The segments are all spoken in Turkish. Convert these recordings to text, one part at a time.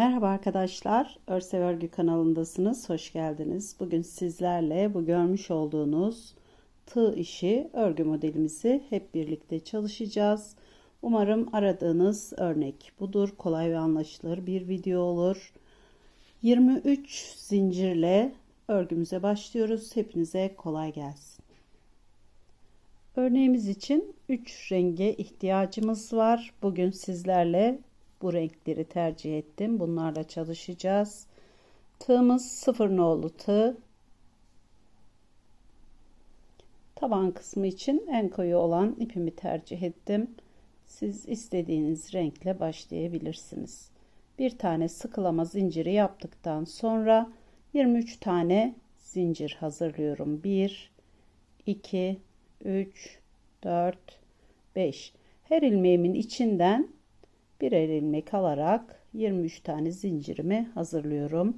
Merhaba arkadaşlar, Örsev Örgü kanalındasınız. Hoş geldiniz. Bugün sizlerle bu görmüş olduğunuz tığ işi örgü modelimizi hep birlikte çalışacağız. Umarım aradığınız örnek budur. Kolay ve anlaşılır bir video olur. 23 zincirle örgümüze başlıyoruz. Hepinize kolay gelsin. Örneğimiz için 3 renge ihtiyacımız var. Bugün sizlerle bu renkleri tercih ettim. Bunlarla çalışacağız. Tığımız sıfır nolu tığ. Taban kısmı için en koyu olan ipimi tercih ettim. Siz istediğiniz renkle başlayabilirsiniz. Bir tane sıkılama zinciri yaptıktan sonra 23 tane zincir hazırlıyorum. 1 2 3 4 5 her ilmeğimin içinden birer ilmek alarak 23 tane zincirimi hazırlıyorum.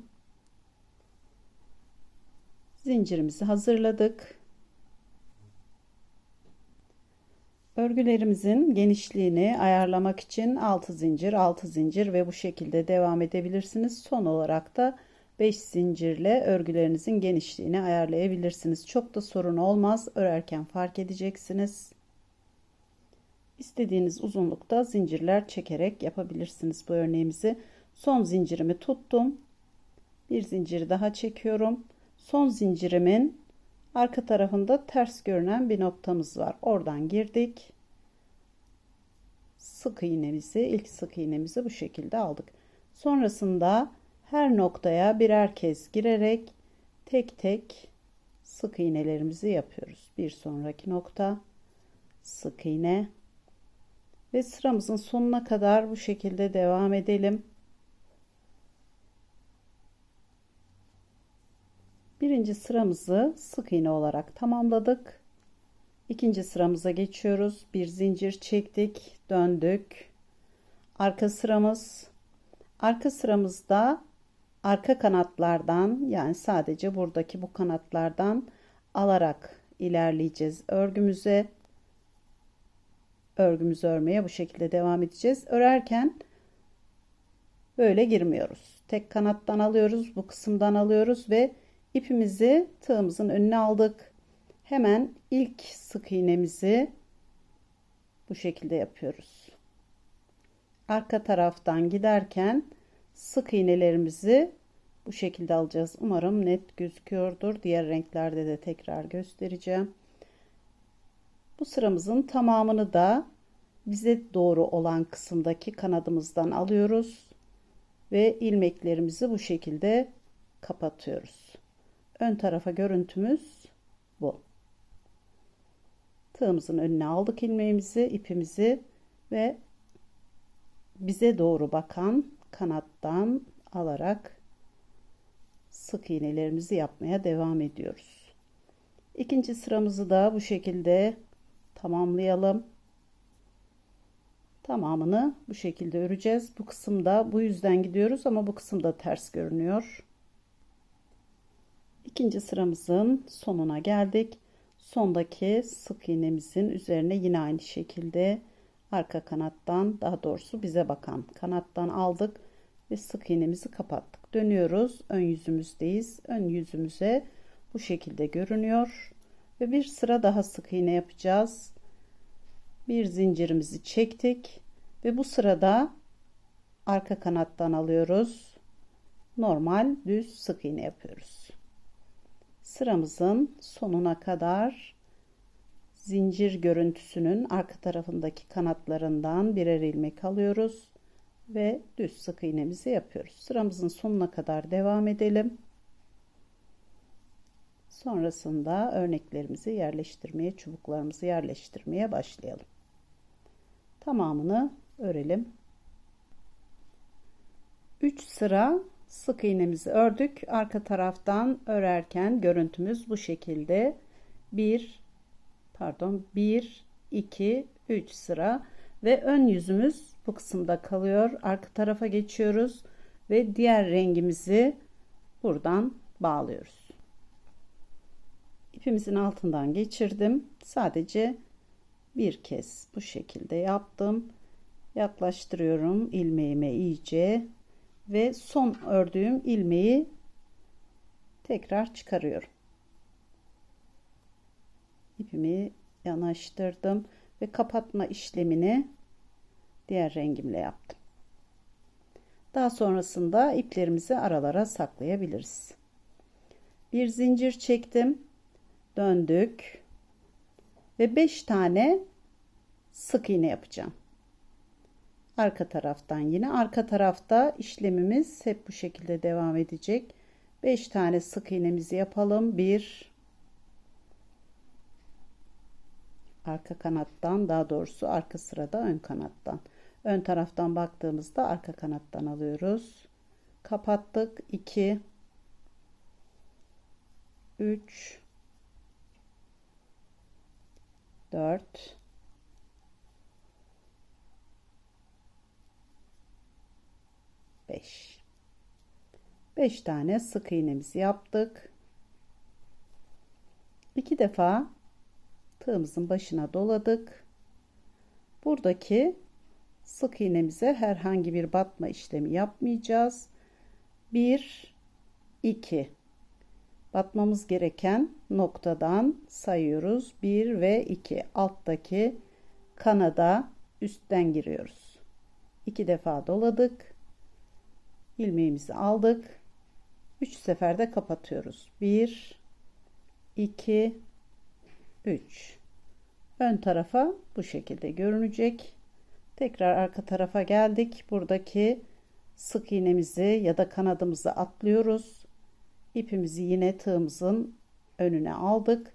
Zincirimizi hazırladık. Örgülerimizin genişliğini ayarlamak için 6 zincir, 6 zincir ve bu şekilde devam edebilirsiniz. Son olarak da 5 zincirle örgülerinizin genişliğini ayarlayabilirsiniz. Çok da sorun olmaz. Örerken fark edeceksiniz. İstediğiniz uzunlukta zincirler çekerek yapabilirsiniz bu örneğimizi. Son zincirimi tuttum. Bir zinciri daha çekiyorum. Son zincirimin arka tarafında ters görünen bir noktamız var. Oradan girdik. Sık iğnemizi, ilk sık iğnemizi bu şekilde aldık. Sonrasında her noktaya birer kez girerek tek tek sık iğnelerimizi yapıyoruz. Bir sonraki nokta sık iğne ve sıramızın sonuna kadar bu şekilde devam edelim. Birinci sıramızı sık iğne olarak tamamladık. İkinci sıramıza geçiyoruz. Bir zincir çektik, döndük. Arka sıramız. Arka sıramızda arka kanatlardan yani sadece buradaki bu kanatlardan alarak ilerleyeceğiz örgümüze örgümüzü örmeye bu şekilde devam edeceğiz. Örerken böyle girmiyoruz. Tek kanattan alıyoruz, bu kısımdan alıyoruz ve ipimizi tığımızın önüne aldık. Hemen ilk sık iğnemizi bu şekilde yapıyoruz. Arka taraftan giderken sık iğnelerimizi bu şekilde alacağız. Umarım net gözüküyordur. Diğer renklerde de tekrar göstereceğim. Bu sıramızın tamamını da bize doğru olan kısımdaki kanadımızdan alıyoruz ve ilmeklerimizi bu şekilde kapatıyoruz. Ön tarafa görüntümüz bu. Tığımızın önüne aldık ilmeğimizi, ipimizi ve bize doğru bakan kanattan alarak sık iğnelerimizi yapmaya devam ediyoruz. İkinci sıramızı da bu şekilde tamamlayalım. Tamamını bu şekilde öreceğiz. Bu kısımda bu yüzden gidiyoruz ama bu kısımda ters görünüyor. İkinci sıramızın sonuna geldik. Sondaki sık iğnemizin üzerine yine aynı şekilde arka kanattan daha doğrusu bize bakan kanattan aldık ve sık iğnemizi kapattık. Dönüyoruz. Ön yüzümüzdeyiz. Ön yüzümüze bu şekilde görünüyor. Ve bir sıra daha sık iğne yapacağız bir zincirimizi çektik ve bu sırada arka kanattan alıyoruz. Normal düz sık iğne yapıyoruz. Sıramızın sonuna kadar zincir görüntüsünün arka tarafındaki kanatlarından birer ilmek alıyoruz ve düz sık iğnemizi yapıyoruz. Sıramızın sonuna kadar devam edelim. Sonrasında örneklerimizi yerleştirmeye, çubuklarımızı yerleştirmeye başlayalım tamamını örelim. 3 sıra sık iğnemizi ördük. Arka taraftan örerken görüntümüz bu şekilde. 1 pardon 1 2 3 sıra ve ön yüzümüz bu kısımda kalıyor. Arka tarafa geçiyoruz ve diğer rengimizi buradan bağlıyoruz. İpimizin altından geçirdim. Sadece bir kez bu şekilde yaptım yaklaştırıyorum ilmeğime iyice ve son ördüğüm ilmeği tekrar çıkarıyorum. İpimi yanaştırdım ve kapatma işlemini diğer rengimle yaptım. Daha sonrasında iplerimizi aralara saklayabiliriz. Bir zincir çektim. Döndük. Ve 5 tane sık iğne yapacağım. Arka taraftan yine arka tarafta işlemimiz hep bu şekilde devam edecek. 5 tane sık iğnemizi yapalım. 1 arka kanattan daha doğrusu arka sırada ön kanattan. Ön taraftan baktığımızda arka kanattan alıyoruz. Kapattık. 2 3 4 5 5 tane sık iğnemizi yaptık. 2 defa tığımızın başına doladık. Buradaki sık iğnemize herhangi bir batma işlemi yapmayacağız. 1 2 batmamız gereken noktadan sayıyoruz. 1 ve 2 alttaki kanada üstten giriyoruz. 2 defa doladık. ilmeğimizi aldık. 3 seferde kapatıyoruz. 1 2 3 ön tarafa bu şekilde görünecek. Tekrar arka tarafa geldik. Buradaki sık iğnemizi ya da kanadımızı atlıyoruz. İpimizi yine tığımızın önüne aldık.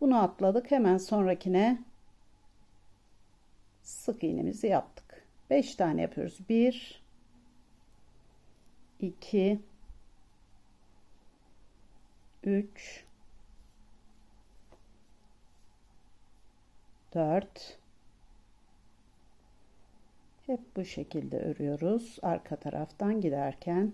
Bunu atladık. Hemen sonrakine sık iğnemizi yaptık. 5 tane yapıyoruz. 1 2 3 4 hep bu şekilde örüyoruz arka taraftan giderken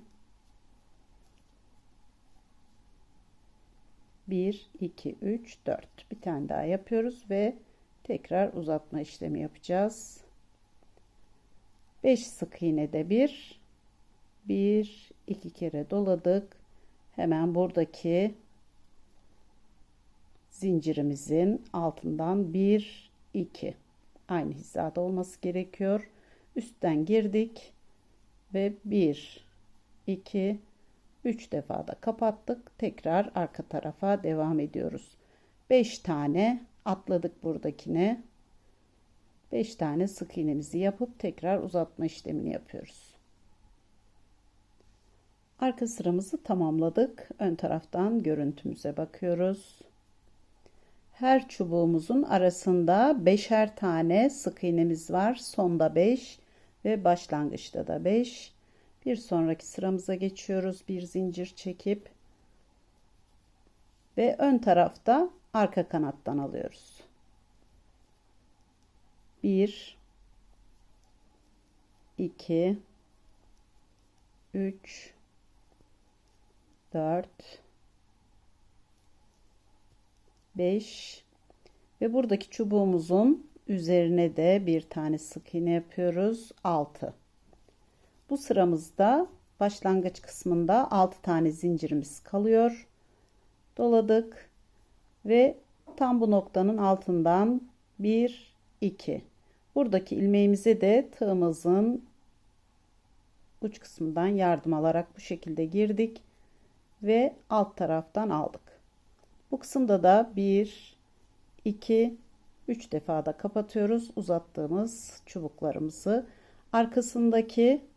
1 2 3 4 bir tane daha yapıyoruz ve tekrar uzatma işlemi yapacağız. 5 sık iğne de bir. Bir iki kere doladık. Hemen buradaki zincirimizin altından bir 2 aynı hizada olması gerekiyor. Üstten girdik ve 1 2 3 defa da kapattık. Tekrar arka tarafa devam ediyoruz. 5 tane atladık buradakine. 5 tane sık iğnemizi yapıp tekrar uzatma işlemini yapıyoruz. Arka sıramızı tamamladık. Ön taraftan görüntümüze bakıyoruz. Her çubuğumuzun arasında beşer tane sık iğnemiz var. Sonda 5 ve başlangıçta da 5 bir sonraki sıramıza geçiyoruz. Bir zincir çekip ve ön tarafta arka kanattan alıyoruz. 1 2 3 4 5 ve buradaki çubuğumuzun üzerine de bir tane sık iğne yapıyoruz. 6 bu sıramızda başlangıç kısmında 6 tane zincirimiz kalıyor. Doladık ve tam bu noktanın altından 1 2 buradaki ilmeğimize de tığımızın uç kısmından yardım alarak bu şekilde girdik ve alt taraftan aldık. Bu kısımda da 1 2 3 defa da kapatıyoruz. Uzattığımız çubuklarımızı. Arkasındaki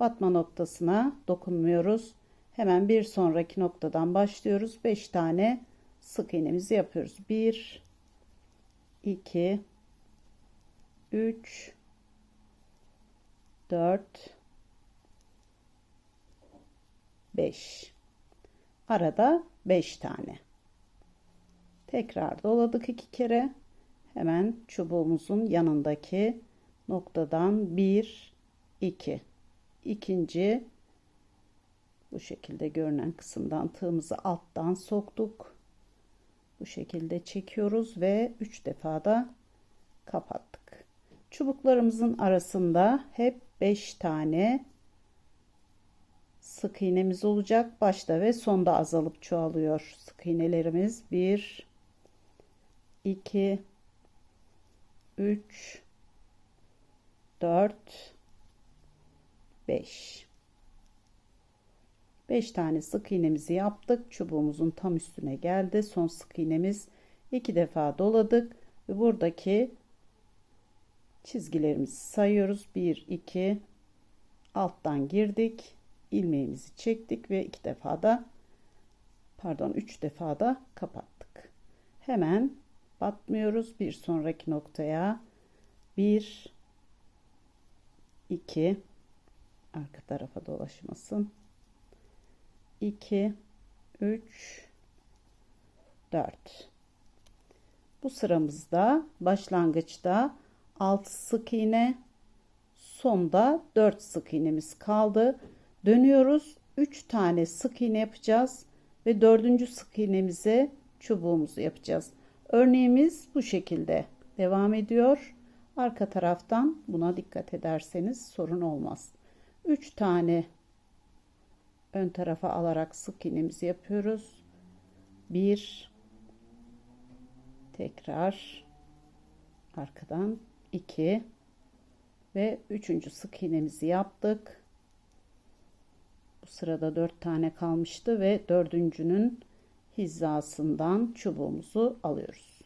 batma noktasına dokunmuyoruz. Hemen bir sonraki noktadan başlıyoruz. 5 tane sık iğnemizi yapıyoruz. 1 2 3 4 5 arada 5 tane. Tekrar doladık iki kere. Hemen çubuğumuzun yanındaki noktadan 1 2 ikinci bu şekilde görünen kısımdan tığımızı alttan soktuk bu şekilde çekiyoruz ve 3 defa da kapattık çubuklarımızın arasında hep 5 tane sık iğnemiz olacak. Başta ve sonda azalıp çoğalıyor sık iğnelerimiz. 1 2 3 4 5 5 tane sık iğnemizi yaptık. Çubuğumuzun tam üstüne geldi. Son sık iğnemiz iki defa doladık ve buradaki çizgilerimizi sayıyoruz. 1 2 alttan girdik. ilmeğimizi çektik ve iki defa da pardon 3 defa da kapattık. Hemen batmıyoruz. Bir sonraki noktaya 1 2 arka tarafa dolaşmasın. 2 3 4 bu sıramızda başlangıçta 6 sık iğne sonda 4 sık iğnemiz kaldı. Dönüyoruz. 3 tane sık iğne yapacağız ve dördüncü sık iğnemize çubuğumuzu yapacağız. Örneğimiz bu şekilde devam ediyor. Arka taraftan buna dikkat ederseniz sorun olmaz 3 tane ön tarafa alarak sık iğnemizi yapıyoruz. 1 tekrar arkadan 2 ve üçüncü sık iğnemizi yaptık. Bu sırada 4 tane kalmıştı ve dördüncünün hizasından çubuğumuzu alıyoruz.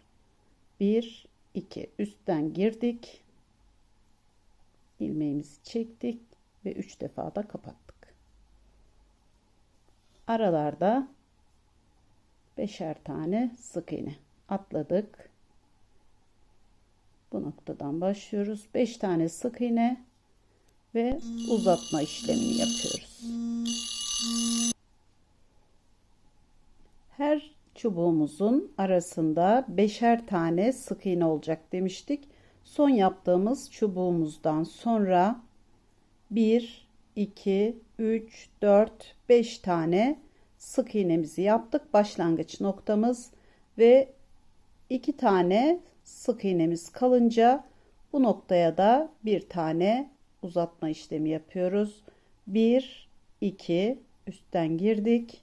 1 2 üstten girdik. ilmeğimizi çektik ve 3 defa da kapattık aralarda beşer tane sık iğne atladık. Bu noktadan başlıyoruz. 5 tane sık iğne ve uzatma işlemini yapıyoruz. Her çubuğumuzun arasında beşer tane sık iğne olacak demiştik. Son yaptığımız çubuğumuzdan sonra 1 2 3 4 5 tane sık iğnemizi yaptık. Başlangıç noktamız ve 2 tane sık iğnemiz kalınca bu noktaya da bir tane uzatma işlemi yapıyoruz. 1 2 üstten girdik.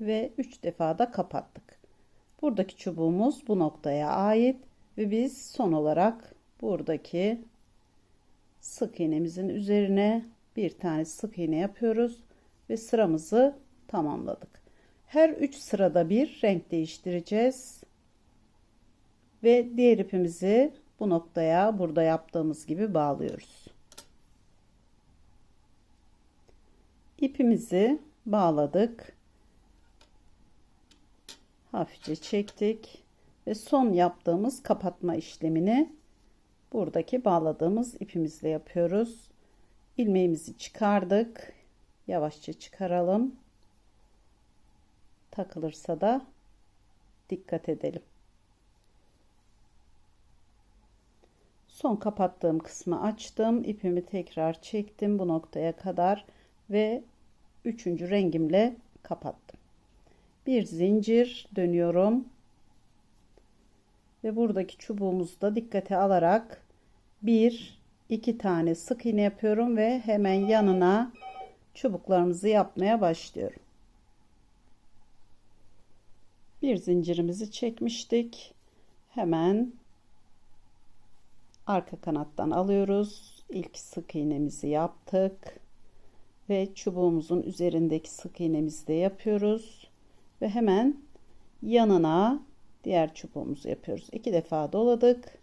Ve 3 defa da kapattık. Buradaki çubuğumuz bu noktaya ait ve biz son olarak buradaki sık iğnemizin üzerine bir tane sık iğne yapıyoruz ve sıramızı tamamladık. Her 3 sırada bir renk değiştireceğiz. Ve diğer ipimizi bu noktaya burada yaptığımız gibi bağlıyoruz. İpimizi bağladık. Hafifçe çektik ve son yaptığımız kapatma işlemini buradaki bağladığımız ipimizle yapıyoruz. ilmeğimizi çıkardık. Yavaşça çıkaralım. Takılırsa da dikkat edelim. Son kapattığım kısmı açtım. ipimi tekrar çektim bu noktaya kadar ve üçüncü rengimle kapattım. Bir zincir dönüyorum ve buradaki çubuğumuzu da dikkate alarak bir iki tane sık iğne yapıyorum ve hemen yanına çubuklarımızı yapmaya başlıyorum. Bir zincirimizi çekmiştik. Hemen arka kanattan alıyoruz. İlk sık iğnemizi yaptık ve çubuğumuzun üzerindeki sık iğnemizi de yapıyoruz ve hemen yanına diğer çubuğumuzu yapıyoruz. İki defa doladık.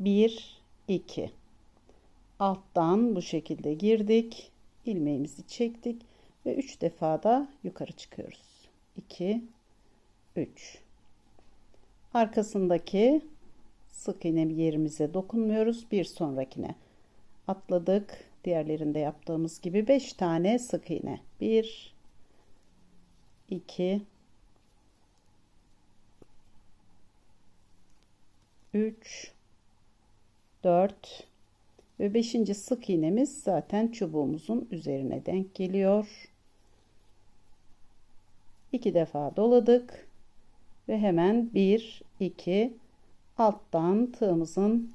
1 2 alttan bu şekilde girdik. ilmeğimizi çektik ve 3 defa da yukarı çıkıyoruz. 2 3 arkasındaki sık iğne yerimize dokunmuyoruz. Bir sonrakine atladık. Diğerlerinde yaptığımız gibi 5 tane sık iğne. 1 2 3 4 ve 5. sık iğnemiz zaten çubuğumuzun üzerine denk geliyor. 2 defa doladık ve hemen 1 2 alttan tığımızın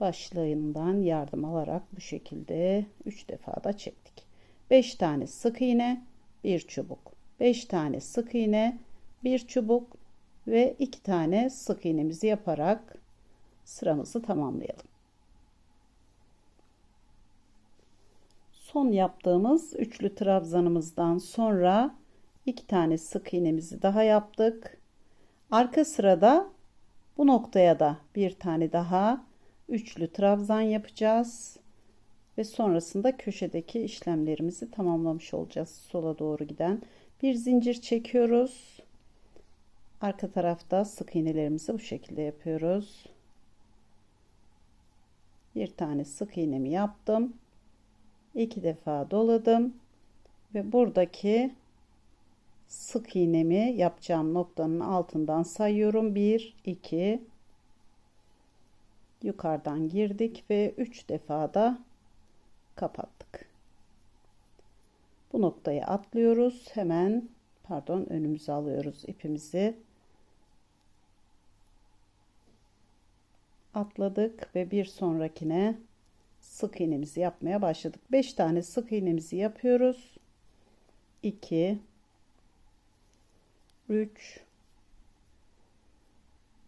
başlığından yardım alarak bu şekilde 3 defa da çektik. 5 tane sık iğne, bir çubuk. 5 tane sık iğne, bir çubuk ve 2 tane sık iğnemizi yaparak sıramızı tamamlayalım. Son yaptığımız üçlü trabzanımızdan sonra 2 tane sık iğnemizi daha yaptık. Arka sırada bu noktaya da bir tane daha üçlü trabzan yapacağız ve sonrasında köşedeki işlemlerimizi tamamlamış olacağız. Sola doğru giden bir zincir çekiyoruz. Arka tarafta sık iğnelerimizi bu şekilde yapıyoruz. Bir tane sık iğnemi yaptım. iki defa doladım ve buradaki sık iğnemi yapacağım noktanın altından sayıyorum. 1 2 yukarıdan girdik ve 3 defa da kapattık. Bu noktayı atlıyoruz. Hemen pardon önümüze alıyoruz ipimizi. Atladık ve bir sonrakine sık iğnemizi yapmaya başladık. 5 tane sık iğnemizi yapıyoruz. 2 3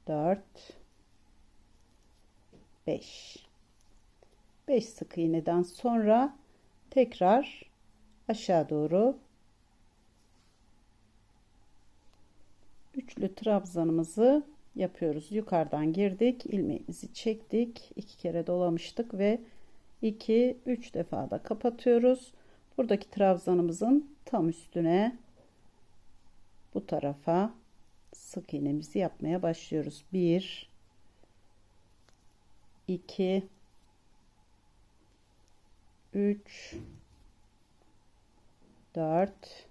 4 5 5 sık iğneden sonra tekrar aşağı doğru üçlü trabzanımızı yapıyoruz. Yukarıdan girdik, ilmeğimizi çektik, iki kere dolamıştık ve 2 3 defa da kapatıyoruz. Buradaki trabzanımızın tam üstüne bu tarafa sık iğnemizi yapmaya başlıyoruz. 1 2 3 4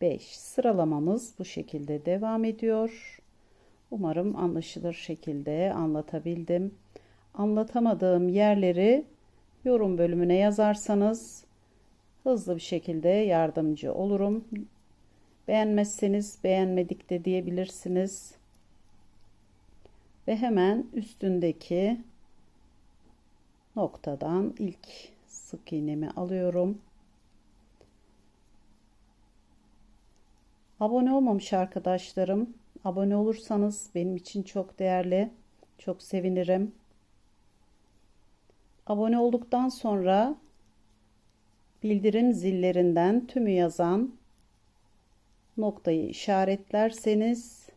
5 sıralamamız bu şekilde devam ediyor. Umarım anlaşılır şekilde anlatabildim. Anlatamadığım yerleri yorum bölümüne yazarsanız hızlı bir şekilde yardımcı olurum. Beğenmezseniz beğenmedik de diyebilirsiniz. Ve hemen üstündeki noktadan ilk sık iğnemi alıyorum. Abone olmamış arkadaşlarım, abone olursanız benim için çok değerli, çok sevinirim. Abone olduktan sonra bildirim zillerinden tümü yazan noktayı işaretlerseniz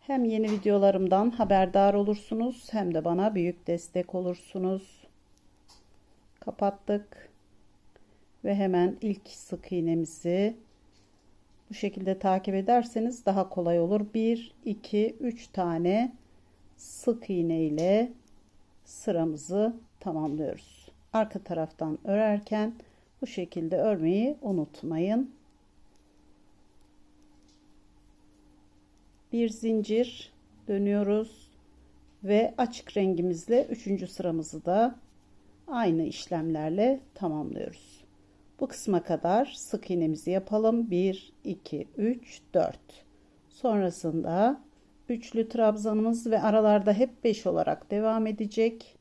hem yeni videolarımdan haberdar olursunuz hem de bana büyük destek olursunuz. Kapattık ve hemen ilk sık iğnemizi bu şekilde takip ederseniz daha kolay olur. 1 2 3 tane sık iğne ile sıramızı tamamlıyoruz. Arka taraftan örerken bu şekilde örmeyi unutmayın. Bir zincir dönüyoruz ve açık rengimizle üçüncü sıramızı da aynı işlemlerle tamamlıyoruz. Bu kısma kadar sık iğnemizi yapalım. 1 2 3 4. Sonrasında üçlü trabzanımız ve aralarda hep 5 olarak devam edecek.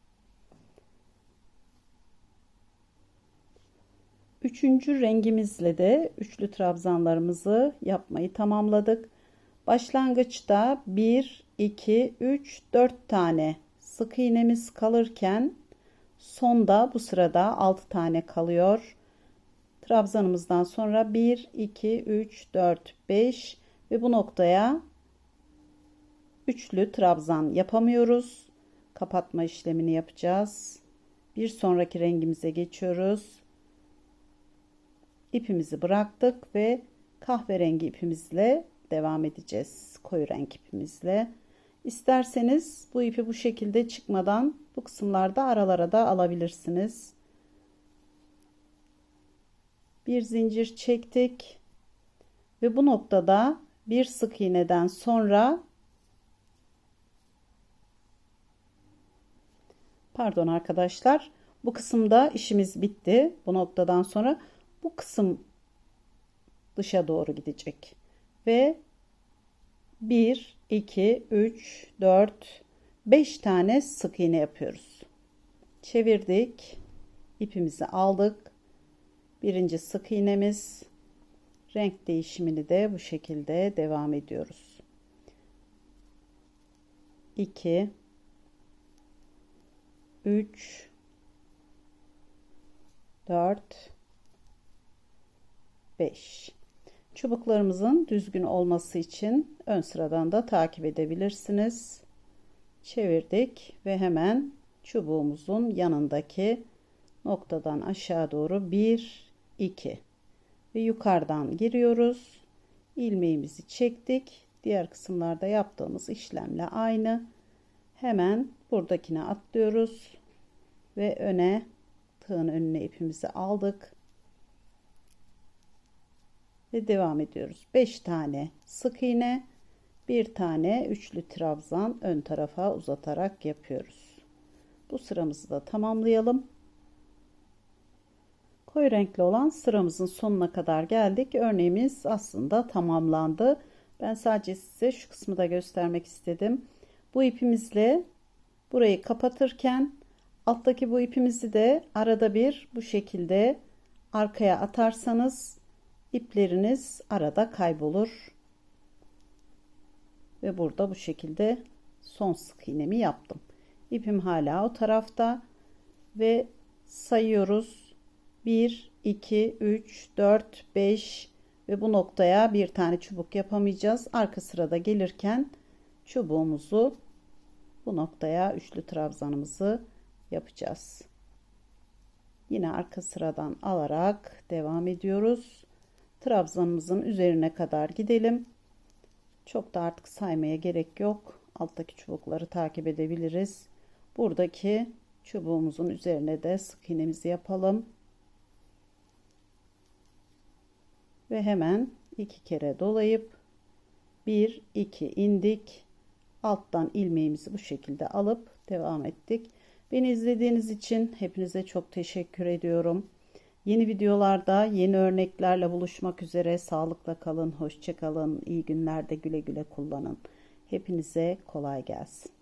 Üçüncü rengimizle de üçlü trabzanlarımızı yapmayı tamamladık. Başlangıçta 1, 2, 3, 4 tane sık iğnemiz kalırken sonda bu sırada 6 tane kalıyor. Trabzanımızdan sonra 1, 2, 3, 4, 5 ve bu noktaya üçlü trabzan yapamıyoruz. Kapatma işlemini yapacağız. Bir sonraki rengimize geçiyoruz ipimizi bıraktık ve kahverengi ipimizle devam edeceğiz. Koyu renk ipimizle. İsterseniz bu ipi bu şekilde çıkmadan bu kısımlarda aralara da alabilirsiniz. Bir zincir çektik ve bu noktada bir sık iğneden sonra pardon arkadaşlar bu kısımda işimiz bitti. Bu noktadan sonra bu kısım dışa doğru gidecek ve 1 2, 3, 4, 5 tane sık iğne yapıyoruz. Çevirdik. ipimizi aldık. Birinci sık iğnemiz. Renk değişimini de bu şekilde devam ediyoruz. 2 3 4 5 Çubuklarımızın düzgün olması için ön sıradan da takip edebilirsiniz. Çevirdik ve hemen çubuğumuzun yanındaki noktadan aşağı doğru 1 2 ve yukarıdan giriyoruz. ilmeğimizi çektik. Diğer kısımlarda yaptığımız işlemle aynı. Hemen buradakine atlıyoruz ve öne tığın önüne ipimizi aldık ve devam ediyoruz. 5 tane sık iğne, bir tane üçlü trabzan ön tarafa uzatarak yapıyoruz. Bu sıramızı da tamamlayalım. Koyu renkli olan sıramızın sonuna kadar geldik. Örneğimiz aslında tamamlandı. Ben sadece size şu kısmı da göstermek istedim. Bu ipimizle burayı kapatırken alttaki bu ipimizi de arada bir bu şekilde arkaya atarsanız ipleriniz arada kaybolur. Ve burada bu şekilde son sık iğnemi yaptım. İpim hala o tarafta ve sayıyoruz. 1 2 3 4 5 ve bu noktaya bir tane çubuk yapamayacağız. Arka sırada gelirken çubuğumuzu bu noktaya üçlü trabzanımızı yapacağız. Yine arka sıradan alarak devam ediyoruz trabzanımızın üzerine kadar gidelim. Çok da artık saymaya gerek yok. Alttaki çubukları takip edebiliriz. Buradaki çubuğumuzun üzerine de sık iğnemizi yapalım. Ve hemen iki kere dolayıp 1 2 indik. Alttan ilmeğimizi bu şekilde alıp devam ettik. Beni izlediğiniz için hepinize çok teşekkür ediyorum. Yeni videolarda yeni örneklerle buluşmak üzere sağlıkla kalın, hoşça kalın, iyi günlerde güle güle kullanın. Hepinize kolay gelsin.